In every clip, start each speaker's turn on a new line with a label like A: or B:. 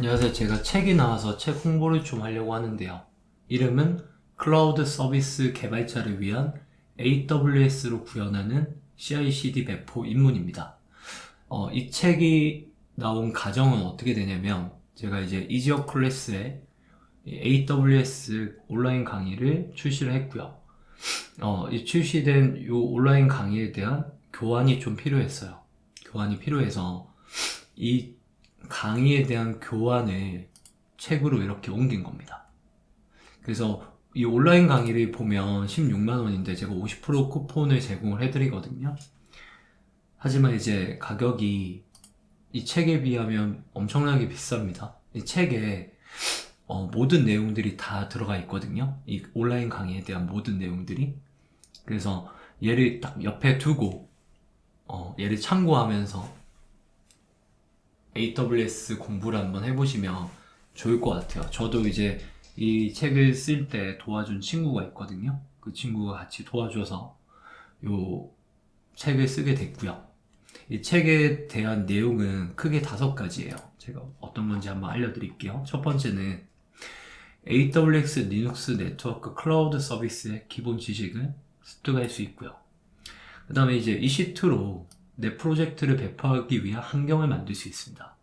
A: 안녕하세요. 제가 책이 나와서 책 홍보를 좀 하려고 하는데요. 이름은 클라우드 서비스 개발자를 위한 AWS로 구현하는 CI/CD 배포 입문입니다. 어, 이 책이 나온 과정은 어떻게 되냐면 제가 이제 이지어 클래스에 이 AWS 온라인 강의를 출시를 했고요. 어, 이 출시된 이 온라인 강의에 대한 교환이 좀 필요했어요. 교환이 필요해서 이 강의에 대한 교환을 책으로 이렇게 옮긴 겁니다. 그래서 이 온라인 강의를 보면 16만 원인데 제가 50% 쿠폰을 제공을 해드리거든요. 하지만 이제 가격이 이 책에 비하면 엄청나게 비쌉니다. 이 책에 어, 모든 내용들이 다 들어가 있거든요. 이 온라인 강의에 대한 모든 내용들이. 그래서 얘를 딱 옆에 두고 어, 얘를 참고하면서 AWS 공부를 한번 해보시면 좋을 것 같아요. 저도 이제 이 책을 쓸 때 도와준 친구가 있거든요. 그 친구가 같이 도와줘서 요 책을 쓰게 됐고요. 이 책에 대한 내용은 크게 다섯 가지예요. 제가 어떤 건지 한번 알려드릴게요. 첫 번째는 AWS 리눅스 네트워크 클라우드 서비스의 기본 지식을 습득할 수 있고요. 그 다음에 이제 EC2로 내 프로젝트를 배포하기 위한 환경을 만들 수 있습니다.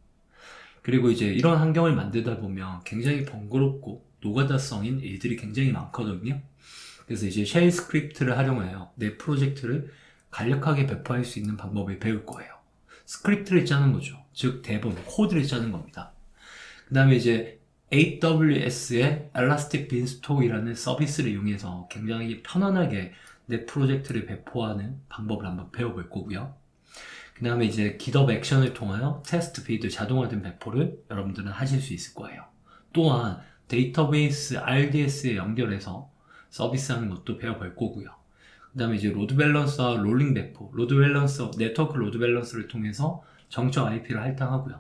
A: 그리고 이제 이런 환경을 만들다 보면 굉장히 번거롭고 노가다성인 일들이 굉장히 많거든요. 그래서 이제 쉘 스크립트를 활용하여 내 프로젝트를 간략하게 배포할 수 있는 방법을 배울 거예요. 스크립트를 짜는 거죠. 즉 대본, 코드를 짜는 겁니다. 그 다음에 이제 AWS의 Elastic Beanstalk이라는 서비스를 이용해서 굉장히 편안하게 내 프로젝트를 배포하는 방법을 한번 배워볼 거고요. 그 다음에 이제 GitHub 액션을 통하여 테스트 피드 자동화된 배포를 여러분들은 하실 수 있을 거예요. 또한 데이터베이스 RDS에 연결해서 서비스하는 것도 배워볼 거고요. 그 다음에 이제 로드 밸런스와 롤링 배포, 로드 밸런스, 네트워크 로드 밸런스를 통해서 정적 IP를 할당하고요.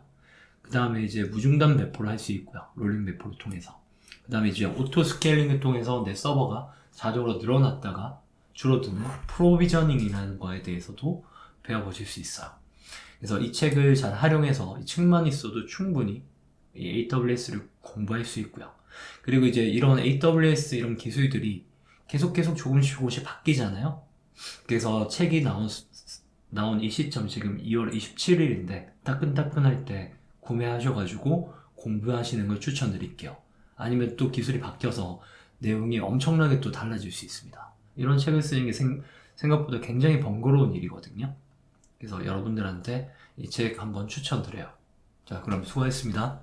A: 그 다음에 이제 무중단 배포를 할 수 있고요. 롤링 배포를 통해서. 그 다음에 이제 오토 스케일링을 통해서 내 서버가 자동으로 늘어났다가 줄어드는 프로비저닝이라는 거에 대해서도 배워보실 수 있어요. 그래서 이 책을 잘 활용해서 이 책만 있어도 충분히 이 AWS를 공부할 수 있고요. 그리고 이제 이런 AWS 이런 기술들이 계속 계속 조금씩 조금씩 바뀌잖아요. 그래서 책이 나온 나온 이 시점 지금 2월 27일인데 따끈따끈할 때 구매하셔가지고 공부하시는 걸 추천드릴게요. 아니면 또 기술이 바뀌어서 내용이 엄청나게 또 달라질 수 있습니다. 이런 책을 쓰는 게 생, 생각보다 굉장히 번거로운 일이거든요. 그래서 여러분들한테 이 책 한번 추천드려요. 자, 그럼 수고하셨습니다.